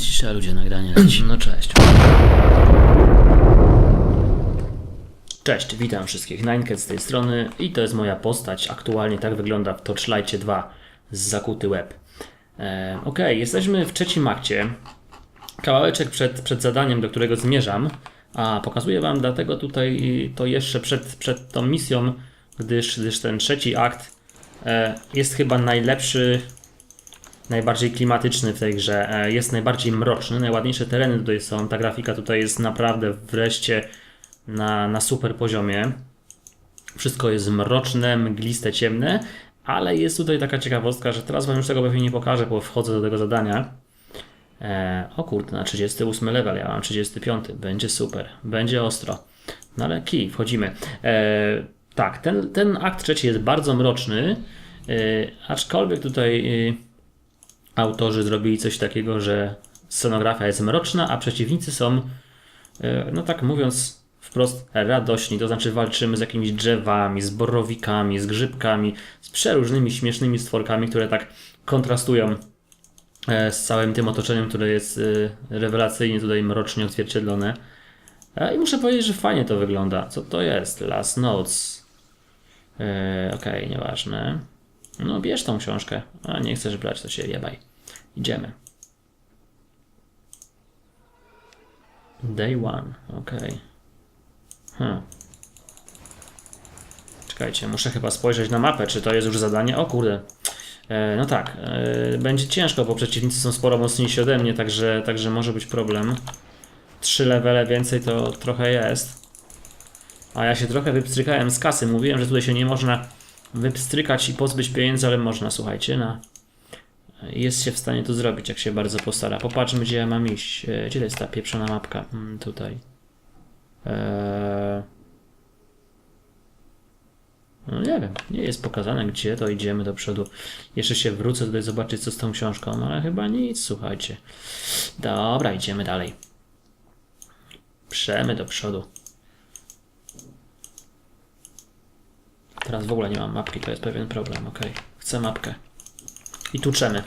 Cisza ludzie, nagranie leci. No cześć. Cześć, witam wszystkich. Ninecat z tej strony i to jest moja postać. Aktualnie tak wygląda w Torchlightie 2 z zakuty web. E, ok, jesteśmy w trzecim akcie. Kawałeczek przed, przed zadaniem, do którego zmierzam. A pokazuję Wam dlatego tutaj to jeszcze przed, przed tą misją, gdyż, gdyż ten trzeci akt e, jest chyba najlepszy najbardziej klimatyczny w tej grze. E, Jest najbardziej mroczny, najładniejsze tereny tutaj są. Ta grafika tutaj jest naprawdę wreszcie na, na super poziomie. Wszystko jest mroczne, mgliste, ciemne, ale jest tutaj taka ciekawostka, że teraz Wam już tego pewnie nie pokażę, bo wchodzę do tego zadania. E, o kurde, na 38 level, ja mam 35. Będzie super, będzie ostro. No ale kij, wchodzimy. E, tak, ten, ten akt trzeci jest bardzo mroczny, e, aczkolwiek tutaj e, autorzy zrobili coś takiego, że scenografia jest mroczna, a przeciwnicy są, e, no tak mówiąc wprost, radośni. To znaczy walczymy z jakimiś drzewami, z borowikami, z grzybkami, z przeróżnymi śmiesznymi stworkami, które tak kontrastują e, z całym tym otoczeniem, które jest e, rewelacyjnie tutaj mrocznie odzwierciedlone. I muszę powiedzieć, że fajnie to wygląda. Co to jest? Last Notes. Okej, nieważne. No bierz tą książkę. A nie chcesz brać, to się jebaj. Idziemy. Day one, okej. Hmm. Czekajcie, muszę chyba spojrzeć na mapę, czy to jest już zadanie. O kurde. E, no tak, e, będzie ciężko, bo przeciwnicy są sporo mocniejsi ode mnie, także, także może być problem. Trzy levele więcej to trochę jest. A ja się trochę wypstrykałem z kasy. Mówiłem, że tutaj się nie można wypstrykać i pozbyć pieniędzy, ale można, słuchajcie, na... Jest się w stanie to zrobić, jak się bardzo postara. Popatrzmy, gdzie ja mam iść. E, Gdzie to jest ta pieprzona mapka? Mm, tutaj. Eee... No nie wiem, nie jest pokazane gdzie, to idziemy do przodu. Jeszcze się wrócę tutaj zobaczyć co z tą książką, no ale chyba nic, słuchajcie. Dobra, idziemy dalej. Przemy do przodu. Teraz w ogóle nie mam mapki, to jest pewien problem, ok. Chcę mapkę. I tuczemy.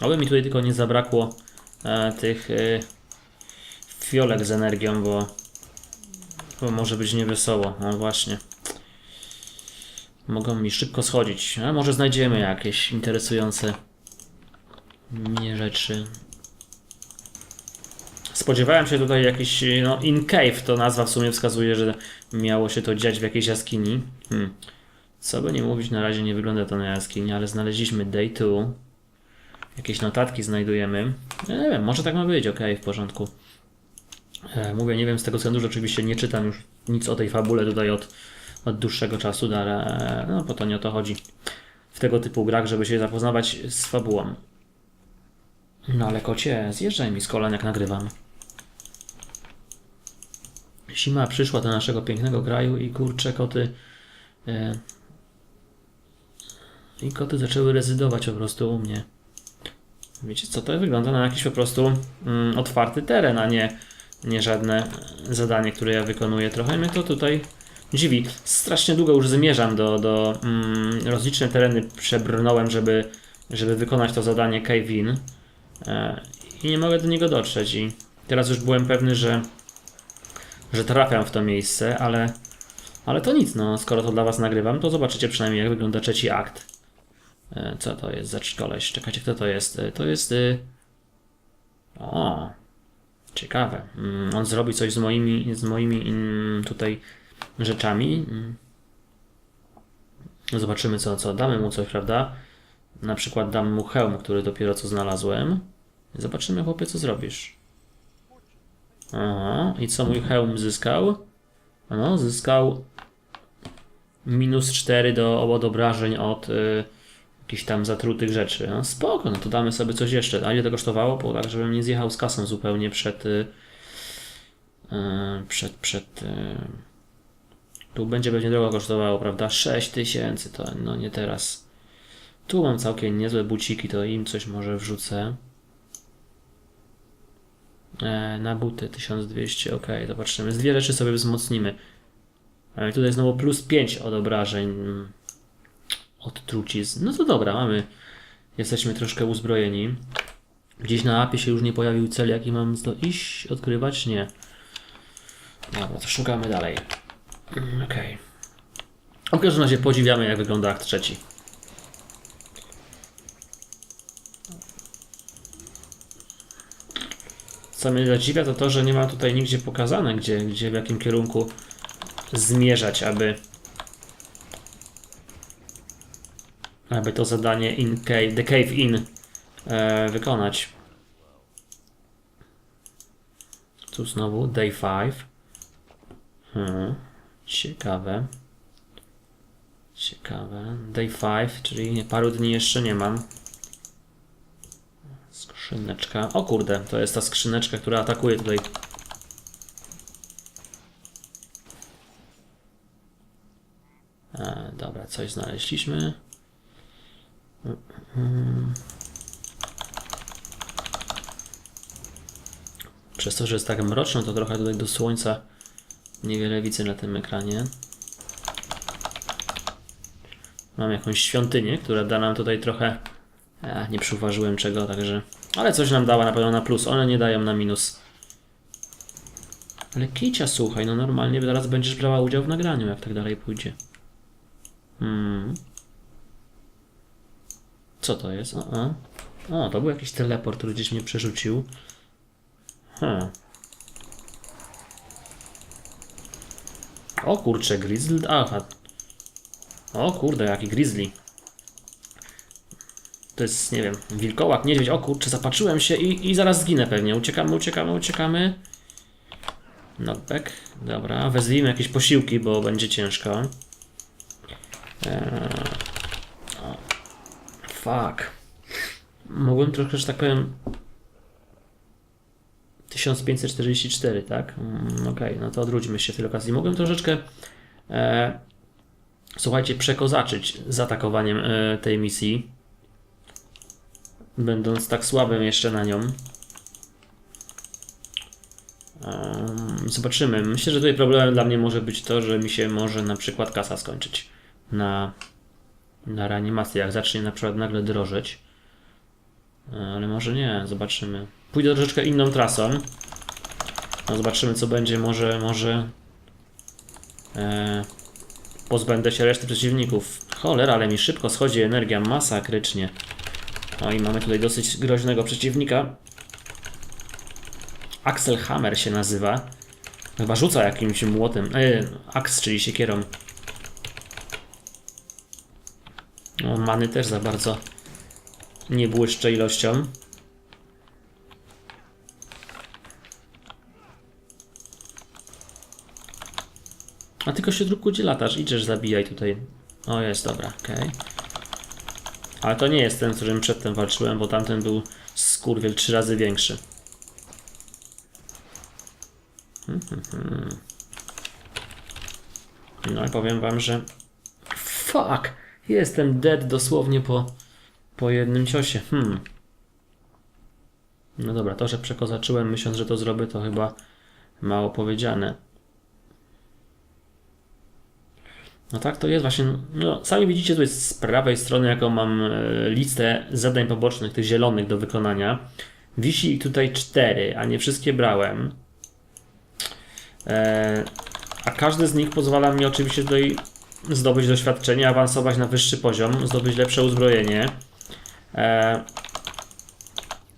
Oby mi tutaj tylko nie zabrakło e, tych e, fiolek z energią, bo, bo może być niewesoło. No właśnie. Mogą mi szybko schodzić. A może znajdziemy jakieś interesujące mnie rzeczy. Spodziewałem się tutaj jakiś, no in cave to nazwa w sumie wskazuje, że miało się to dziać w jakiejś jaskini. Hmm. Co by nie mówić, na razie nie wygląda to na jaskini, ale znaleźliśmy day 2. Jakieś notatki znajdujemy. Ja nie wiem, może tak ma być, okej, w porządku. E, mówię, nie wiem z tego względu, że oczywiście nie czytam już nic o tej fabule tutaj od, od dłuższego czasu, no, ale e, no po to nie o to chodzi w tego typu grach, żeby się zapoznawać z fabułą. No ale kocie, zjeżdżaj mi z kolan jak nagrywam. Zima przyszła do naszego pięknego kraju i kurcze koty. E, I koty zaczęły rezydować po prostu u mnie. Wiecie co, to wygląda na jakiś po prostu mm, otwarty teren, a nie, nie żadne zadanie, które ja wykonuję. Trochę mnie to tutaj dziwi. Strasznie długo już zmierzam do, do mm, rozliczne tereny przebrnąłem, żeby, żeby wykonać to zadanie Cave In. E, I nie mogę do niego dotrzeć i teraz już byłem pewny, że że trafiam w to miejsce, ale ale to nic, no skoro to dla was nagrywam, to zobaczycie przynajmniej jak wygląda trzeci akt. E, Co to jest za koleś? Czekajcie, kto to jest? E, To jest... y, O, ciekawe. Mm, On zrobi coś z moimi, z moimi mm, tutaj rzeczami. Mm. Zobaczymy co, co. Damy mu coś, prawda? Na przykład dam mu hełm, który dopiero co znalazłem. Zobaczymy, chłopie, co zrobisz. Aha, i co mój hełm zyskał? No, zyskał minus 4 do od obrażeń od y, jakichś tam zatrutych rzeczy. No, spoko, no to damy sobie coś jeszcze. A ile to kosztowało? Bo tak, żebym nie zjechał z kasą zupełnie przed. Y, y, przed, przed. Y, tu będzie pewnie drogo kosztowało, prawda? 6 tysięcy to no nie teraz. Tu mam całkiem niezłe buciki, to im coś może wrzucę. E, na buty 1200, ok, zobaczymy. Z dwie rzeczy sobie wzmocnimy. E, tutaj znowu plus 5 od obrażeń mm, od trucizn. No to dobra, mamy Jesteśmy troszkę uzbrojeni. Gdzieś na mapie się już nie pojawił cel, jaki mam to iść, odkrywać? Nie. Dobra, to szukamy dalej. Mm, Okej. W każdym razie podziwiamy, jak wygląda akt trzeci. Co mnie zadziwia, to to, że nie ma tutaj nigdzie pokazane, gdzie, gdzie w jakim kierunku zmierzać, aby aby to zadanie in cave, The Cave In e, wykonać. Tu znowu Day 5. Hmm, ciekawe. Ciekawe. Day 5, czyli paru dni jeszcze nie mam. Skrzyneczka. O kurde, to jest ta skrzyneczka, która atakuje tutaj. E, dobra, coś znaleźliśmy. Przez to, że jest tak mroczno, to trochę tutaj do słońca niewiele widzę na tym ekranie. Mam jakąś świątynię, która da nam tutaj trochę. Ja nie przyuważyłem czego, także. Ale coś nam dała na pewno na plus. One nie dają na minus. Ale Kicia, słuchaj, no normalnie zaraz będziesz brała udział w nagraniu, jak tak dalej pójdzie. Hmm. Co to jest? O, o. o, to był jakiś teleport, który gdzieś mnie przerzucił. Hmm. O kurczę, grizzly. Aha. O kurde, jaki grizzly. To jest, nie wiem, wilkołak, niedźwiedź. O kurczę, zapatrzyłem się i, i zaraz zginę pewnie. Uciekamy, uciekamy, uciekamy. Knockback. Dobra, wezwijmy jakieś posiłki, bo będzie ciężko. Eee, fuck. Mogłem troszkę, że tak powiem, 1544, tak? Mm, Okej, no to odwróćmy się w tej okazji. Mogłem troszeczkę, e, słuchajcie, przekozaczyć z atakowaniem e, tej misji, będąc tak słabym jeszcze na nią. Zobaczymy. Myślę, że tutaj problemem dla mnie może być to, że mi się może na przykład kasa skończyć na, na reanimację, jak zacznie na przykład nagle drożeć. E, Ale może nie, zobaczymy. Pójdę troszeczkę inną trasą. No zobaczymy co będzie, może, może e, pozbędę się reszty przeciwników. Cholera, ale mi szybko schodzi energia, masakrycznie. No i mamy tutaj dosyć groźnego przeciwnika. Axel Hammer się nazywa. Chyba rzuca jakimś młotem. E, aks, czyli siekierą. No, many też za bardzo nie błyszcze ilością. A tylko się druku gdzie latasz? Idziesz, zabijaj tutaj. O, jest, dobra, okej. Ale to nie jest ten, z którym przedtem walczyłem, bo tamten był skurwiel trzy razy większy. Hmm, hmm, hmm. No i powiem wam, że... Fuck! Jestem dead dosłownie po, po jednym ciosie. Hmm. No dobra, to, że przekozaczyłem myśląc, że to zrobię, to chyba mało powiedziane. No tak to jest właśnie. No, sami widzicie tutaj z prawej strony, jaką mam e, listę zadań pobocznych, tych zielonych do wykonania. Wisi tutaj cztery, a nie wszystkie brałem. E, a każdy z nich pozwala mi oczywiście tutaj zdobyć doświadczenie, awansować na wyższy poziom, zdobyć lepsze uzbrojenie. E,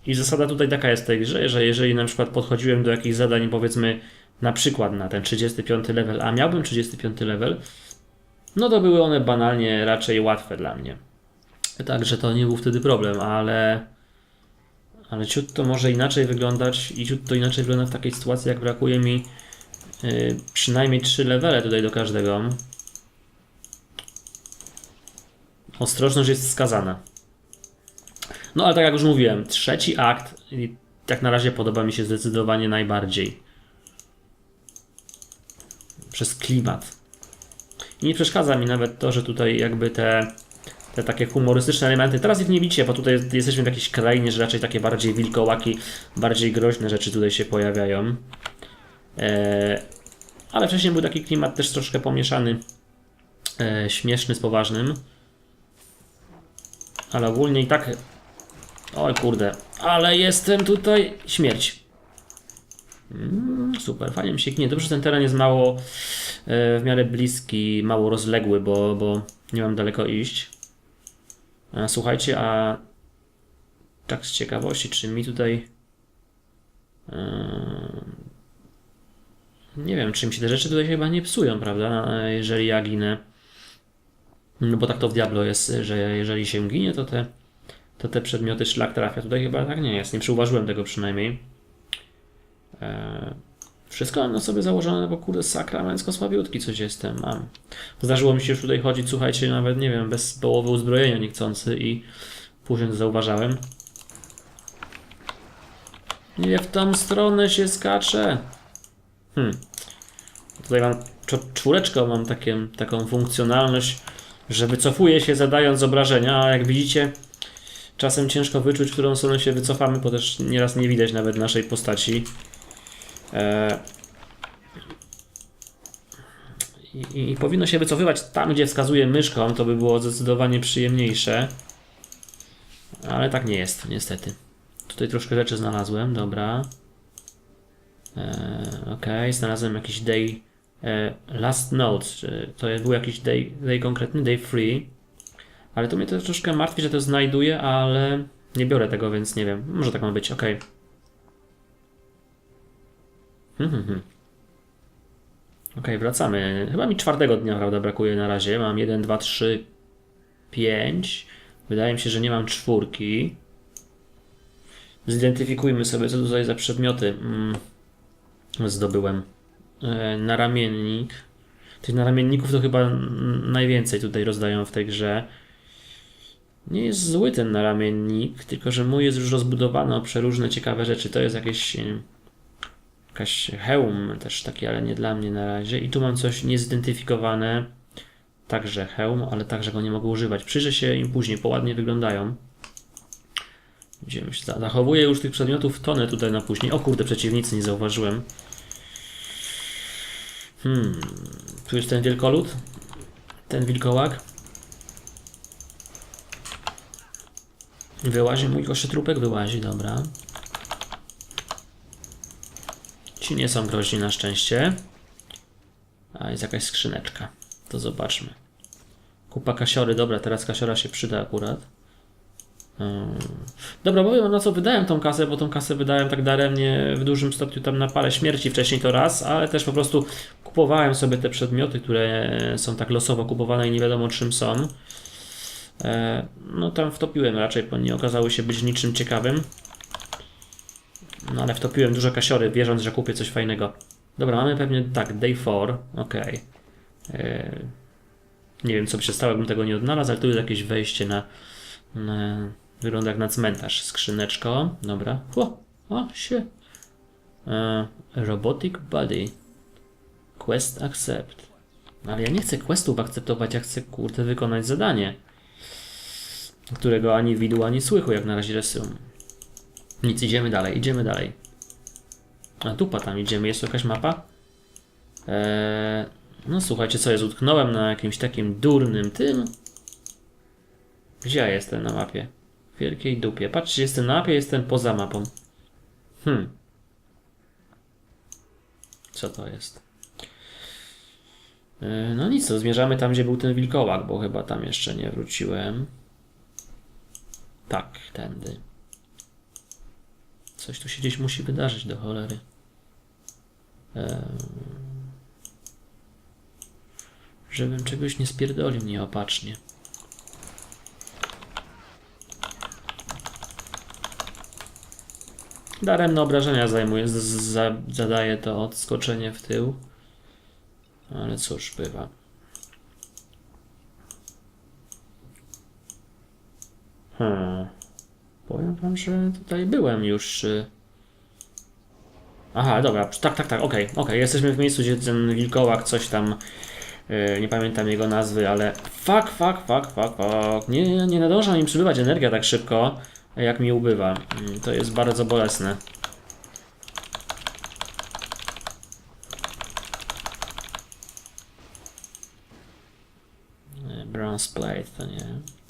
I zasada tutaj taka jest tej grze, że jeżeli na przykład podchodziłem do jakichś zadań, powiedzmy na przykład na ten 35 level, a miałbym 35 level, no to były one banalnie raczej łatwe dla mnie. Także to nie był wtedy problem, ale ale ciut to może inaczej wyglądać i ciut to inaczej wygląda w takiej sytuacji, jak brakuje mi yy, przynajmniej 3 levele tutaj do każdego. Ostrożność jest wskazana. No ale tak jak już mówiłem, trzeci akt tak na razie podoba mi się zdecydowanie najbardziej. Przez klimat. Nie przeszkadza mi nawet to, że tutaj jakby te, te takie humorystyczne elementy, teraz ich nie widzicie, bo tutaj jesteśmy w jakiejś krainie, że raczej takie bardziej wilkołaki, bardziej groźne rzeczy tutaj się pojawiają. Eee, ale wcześniej był taki klimat też troszkę pomieszany, e, śmieszny z poważnym. Ale ogólnie i tak... Oj kurde, ale jestem tutaj... Śmierć. Mm, super, fajnie mi się knie. Dobrze, że ten teren jest mało... e, w miarę bliski, mało rozległy, bo, bo nie mam daleko iść. E, Słuchajcie, a tak z ciekawości, czy mi tutaj. e, Nie wiem, czy mi się te rzeczy tutaj chyba nie psują, prawda? Jeżeli ja ginę. No bo tak to w Diablo jest, że jeżeli się ginie, to te, to te przedmioty szlak trafia. Tutaj chyba tak nie jest. Nie przyuważyłem tego przynajmniej. E, Wszystko mam na sobie założone, bo kurde sakramencko słabiutki coś jestem, mam. Zdarzyło mi się już tutaj chodzić, słuchajcie, nawet nie wiem, bez połowy uzbrojenia niechcący i później to zauważałem. Nie w tą stronę się skacze. Hmm. Tutaj mam czwóreczką, mam takie, taką funkcjonalność, że wycofuję się zadając obrażenia, a jak widzicie, czasem ciężko wyczuć, w którą stronę się wycofamy, bo też nieraz nie widać nawet naszej postaci. E, I, i, powinno się wycofywać tam, gdzie wskazuje myszką, to by było zdecydowanie przyjemniejsze. Ale tak nie jest, niestety. Tutaj troszkę rzeczy znalazłem, dobra. E, ok, znalazłem jakiś day. E, last notes, czy to był jakiś day, day konkretny, day free. Ale to mnie to troszkę martwi, że to znajduję, ale nie biorę tego, więc nie wiem. Może tak ma być, ok. Hmm, hmm. Okej, wracamy. Chyba mi czwartego dnia, prawda, brakuje na razie. Mam 1, 2, 3, 5. Wydaje mi się, że nie mam czwórki. Zidentyfikujmy sobie, co tutaj za przedmioty mm, zdobyłem. E, naramiennik. Tych naramienników to chyba najwięcej tutaj rozdają w tej grze. Nie jest zły ten naramiennik, tylko że mój jest już rozbudowany o przeróżne ciekawe rzeczy. To jest jakieś jakaś hełm też taki, ale nie dla mnie na razie. I tu mam coś niezidentyfikowane. Także hełm, ale także go nie mogę używać. Przyjrzę się im później, bo ładnie wyglądają. Idziemy się. Zachowuję już tych przedmiotów tonę tutaj na później. O kurde, przeciwnicy nie zauważyłem. Hmm. Tu jest ten wielkolud. Ten wilkołak. Wyłazi mój koszytrupek? Wyłazi, dobra. Ci nie są groźni na szczęście. A jest jakaś skrzyneczka. To zobaczmy. Kupa kasiory. Dobra, teraz kasiora się przyda akurat. Dobra, powiem na co wydałem tą kasę, bo tą kasę wydałem tak daremnie w dużym stopniu tam na parę śmierci wcześniej to raz, ale też po prostu kupowałem sobie te przedmioty, które są tak losowo kupowane i nie wiadomo czym są. E, No tam wtopiłem raczej, bo nie okazały się być niczym ciekawym. No ale wtopiłem dużo kasiory, wierząc, że kupię coś fajnego. Dobra, mamy pewnie tak, day 4, ok. Nie wiem co by się stało, jakbym tego nie odnalazł, ale tu jest jakieś wejście na, na wygląda jak na cmentarz. Skrzyneczko, dobra. O, o się. E, robotic body. Quest accept. Ale ja nie chcę questów akceptować, ja chcę kurde wykonać zadanie. Którego ani widu, ani słychu jak na razie rysują. Nic, idziemy dalej, idziemy dalej. A dupa tam idziemy, jest jakaś mapa? Eee, no słuchajcie, co jest? Utknąłem na jakimś takim durnym tym. Gdzie ja jestem na mapie? W wielkiej dupie. Patrzcie, jestem na mapie, jestem poza mapą. Hmm. Co to jest? Eee, no nic, to zmierzamy tam, gdzie był ten wilkołak, bo chyba tam jeszcze nie wróciłem. Tak, tędy. Coś tu się gdzieś musi wydarzyć do cholery. Żebym czegoś nie spierdolił nieopatrznie. Daremne obrażenia zajmuje, zadaje to odskoczenie w tył. Ale cóż, bywa. Hmm. Powiem wam, że tutaj byłem już. y. Aha, dobra, tak, tak, tak, okej, okej, jesteśmy w miejscu, gdzie ten wilkołak coś tam, y, nie pamiętam jego nazwy, ale fuck, fuck, fuck, fuck, fuck, nie, nie, nadąża mi przybywać energia tak szybko, jak mi ubywa, Mm, to jest bardzo bolesne. Y, Bronze plate, to nie.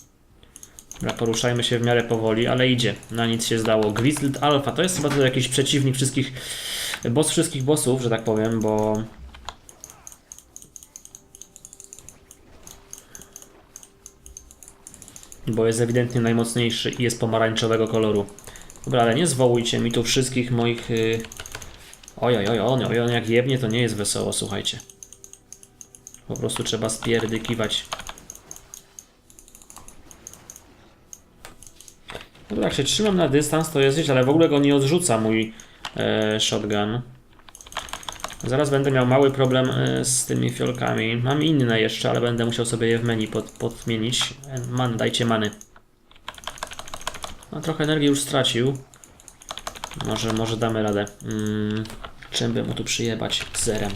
Dobra, poruszajmy się w miarę powoli, ale idzie. Na nic się zdało. Grizzled Alpha to jest chyba to jakiś przeciwnik wszystkich, boss wszystkich bossów, że tak powiem, bo... Bo jest ewidentnie najmocniejszy i jest pomarańczowego koloru. Dobra, ale nie zwołujcie mi tu wszystkich moich... Yy... Oj, oj, oj, on, oj, on jak jebnie, to nie jest wesoło, słuchajcie. Po prostu trzeba spierdykiwać. Jak się trzymam na dystans, to jest gdzieś, ale w ogóle go nie odrzuca mój e, shotgun. Zaraz będę miał mały problem e, z tymi fiolkami. Mam inne jeszcze, ale będę musiał sobie je w menu pod, podmienić. Man, dajcie many. No, trochę energii już stracił. Może, może damy radę. Mm, czym by mu tu przyjebać? Zerem.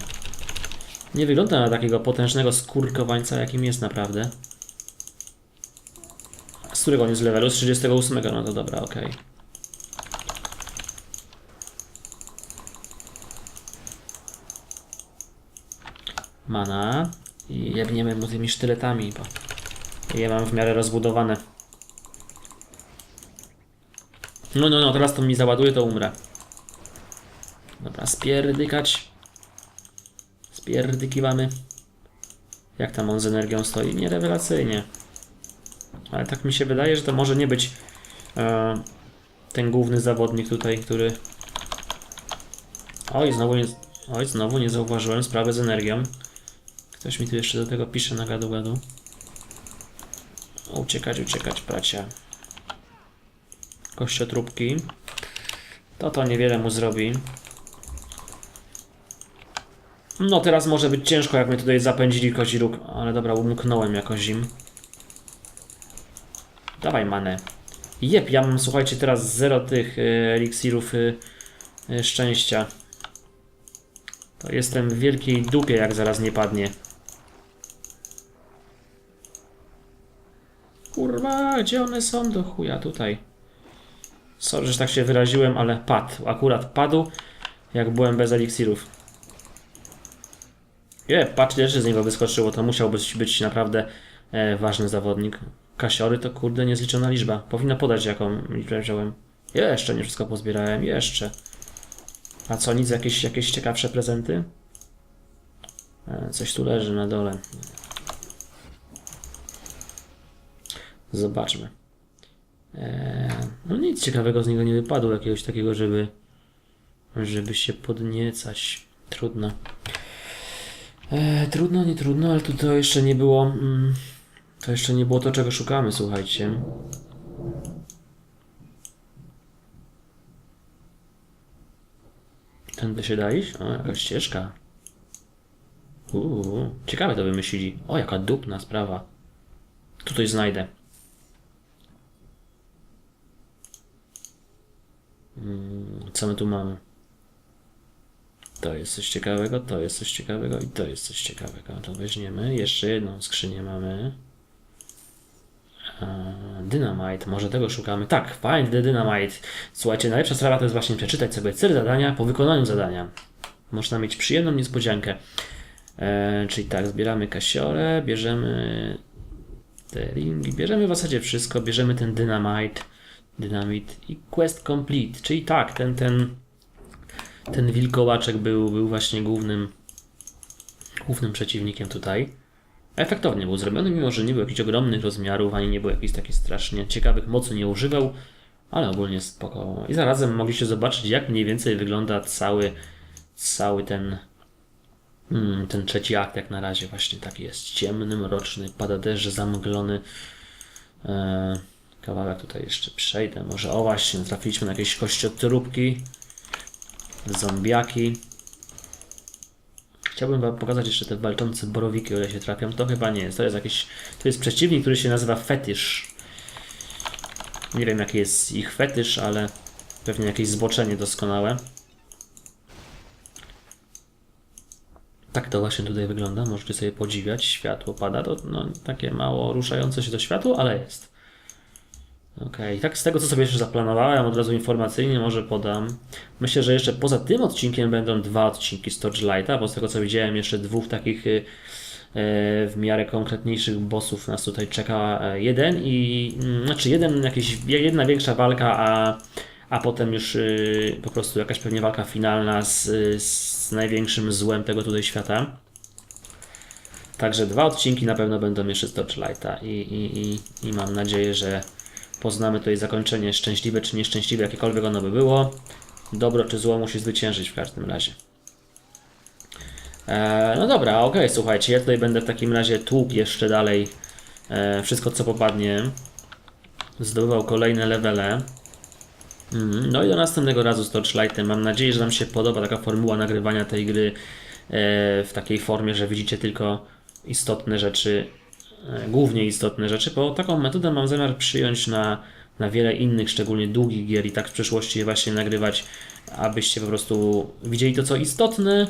Nie wygląda na takiego potężnego skurkowańca, jakim jest naprawdę. Którego on jest levelu? Z 38, no to dobra, okej. Mana. I jebniemy mu tymi sztyletami, bo je mam w miarę rozbudowane. No, no, no, teraz to mi załaduje, to umrę. Dobra, spierdykać. Spierdykiwamy. Jak tam on z energią stoi? Nierewelacyjnie. Ale tak mi się wydaje, że to może nie być e, ten główny zawodnik tutaj, który... Oj, znowu nie, oj, znowu nie zauważyłem sprawy z energią. Ktoś mi tu jeszcze do tego pisze na gadu gadu. Uciekać, uciekać, bracia. Kościotróbki. To to niewiele mu zrobi. No teraz może być ciężko, jak mnie tutaj zapędzili kozi róg. Ale dobra, umknąłem jakoś im. Dawaj manę. Jep, ja mam, słuchajcie, teraz zero tych y, eliksirów y, y, szczęścia. To jestem w wielkiej dupie, jak zaraz nie padnie. Kurwa, gdzie one są do chuja? Tutaj. Sorry, że tak się wyraziłem, ale padł. Akurat padł, jak byłem bez eliksirów. Je, patrz, jeszcze z niego wyskoczyło. To musiał być, być naprawdę e, ważny zawodnik. Kasiory to kurde niezliczona liczba. Powinna podać jaką liczbę wziąłem. Jeszcze nie wszystko pozbierałem, jeszcze. A co, nic, jakieś, jakieś ciekawsze prezenty? E, coś tu leży na dole. Zobaczmy. E, no nic ciekawego z niego nie wypadło, jakiegoś takiego, żeby żeby się podniecać. Trudno. E, trudno, nie trudno, ale tu to jeszcze nie było. Mm, to jeszcze nie było to, czego szukamy, słuchajcie. Tędy się da iść? O, jakaś ścieżka. Uuu, ciekawe to wymyślili. O, jaka dupna sprawa. Tutaj znajdę. Mm, co my tu mamy? To jest coś ciekawego, to jest coś ciekawego i to jest coś ciekawego. To weźmiemy. Jeszcze jedną skrzynię mamy. Eee, Dynamite, może tego szukamy. Tak, find the dynamite. Słuchajcie, najlepsza sprawa to jest właśnie przeczytać sobie cel zadania po wykonaniu zadania. Można mieć przyjemną niespodziankę. Eee, czyli tak, zbieramy kasiorę, bierzemy te ringi, bierzemy w zasadzie wszystko, bierzemy ten dynamite, dynamite i quest complete. Czyli tak, ten, ten ten wilkołaczek był, był właśnie głównym, głównym przeciwnikiem tutaj. Efektownie był zrobiony, mimo że nie był jakichś ogromnych rozmiarów, ani nie był jakiś taki strasznie ciekawych mocy nie używał, ale ogólnie spoko. I zarazem mogliście zobaczyć, jak mniej więcej wygląda cały, cały ten, mm, ten trzeci akt, jak na razie właśnie taki jest ciemny, mroczny, pada deszcz, zamglony. Eee, kawałek tutaj jeszcze przejdę. Może o właśnie, trafiliśmy na jakieś kościotróbki zombiaki. Chciałbym wam pokazać jeszcze te walczące borowiki, o ile się trafią. To chyba nie jest. To jest jakiś. To jest przeciwnik, który się nazywa fetysz. Nie wiem jaki jest ich fetysz, ale pewnie jakieś zboczenie doskonałe. Tak to właśnie tutaj wygląda. Możecie sobie podziwiać. Światło pada. To no, takie mało ruszające się to światło, ale jest. Ok, tak z tego co sobie jeszcze zaplanowałem, od razu informacyjnie może podam. Myślę, że jeszcze poza tym odcinkiem będą dwa odcinki z Torchlighta, bo z tego co widziałem jeszcze dwóch takich y, w miarę konkretniejszych bossów nas tutaj czeka e, jeden i mm, znaczy jeden jakiś, jedna większa walka, a, a potem już y, po prostu jakaś pewnie walka finalna z, z największym złem tego tutaj świata. Także dwa odcinki na pewno będą jeszcze Torchlighta i, i, i, i mam nadzieję, że poznamy tutaj zakończenie szczęśliwe czy nieszczęśliwe, jakiekolwiek ono by było. Dobro czy zło musi zwyciężyć w każdym razie. E, no dobra, okej, słuchajcie, ja tutaj będę w takim razie tłukł jeszcze dalej e, wszystko co popadnie. Zdobywał kolejne levele. Mhm, No i do następnego razu z Torchlightem. Mam nadzieję, że Wam się podoba taka formuła nagrywania tej gry e, w takiej formie, że widzicie tylko istotne rzeczy, głównie istotne rzeczy, bo taką metodę mam zamiar przyjąć na, na wiele innych, szczególnie długich gier i tak w przyszłości właśnie nagrywać, abyście po prostu widzieli to co istotne,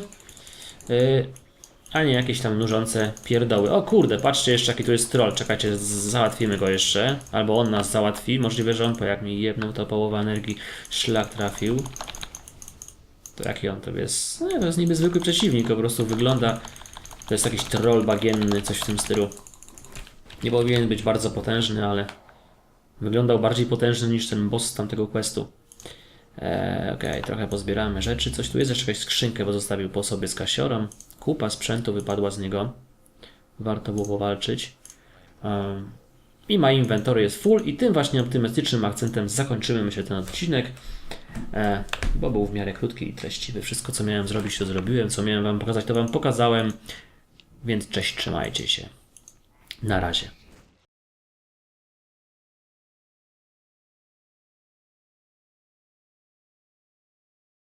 e, a nie jakieś tam nużące pierdoły. O kurde, patrzcie jeszcze jaki tu jest troll, czekajcie, załatwimy go jeszcze, albo on nas załatwi, możliwe, że on po jak mi jebnął, to połowa energii szlak trafił. To jaki on to jest? No, to jest niby zwykły przeciwnik, po prostu wygląda. To jest jakiś troll bagienny, coś w tym stylu. Nie powinien być bardzo potężny, ale wyglądał bardziej potężny niż ten boss z tamtego questu. Eee, Okej, trochę pozbieramy rzeczy. Coś tu jest, jeszcze jakaś skrzynkę, bo zostawił po sobie z kasiorą. Kupa sprzętu wypadła z niego. Warto było powalczyć. I ma inwentory jest full i tym właśnie optymistycznym akcentem zakończymy myślę ten odcinek. E, bo był w miarę krótki i treściwy. Wszystko, co miałem zrobić, to zrobiłem. Co miałem Wam pokazać, to Wam pokazałem. Więc cześć, trzymajcie się. Na razie.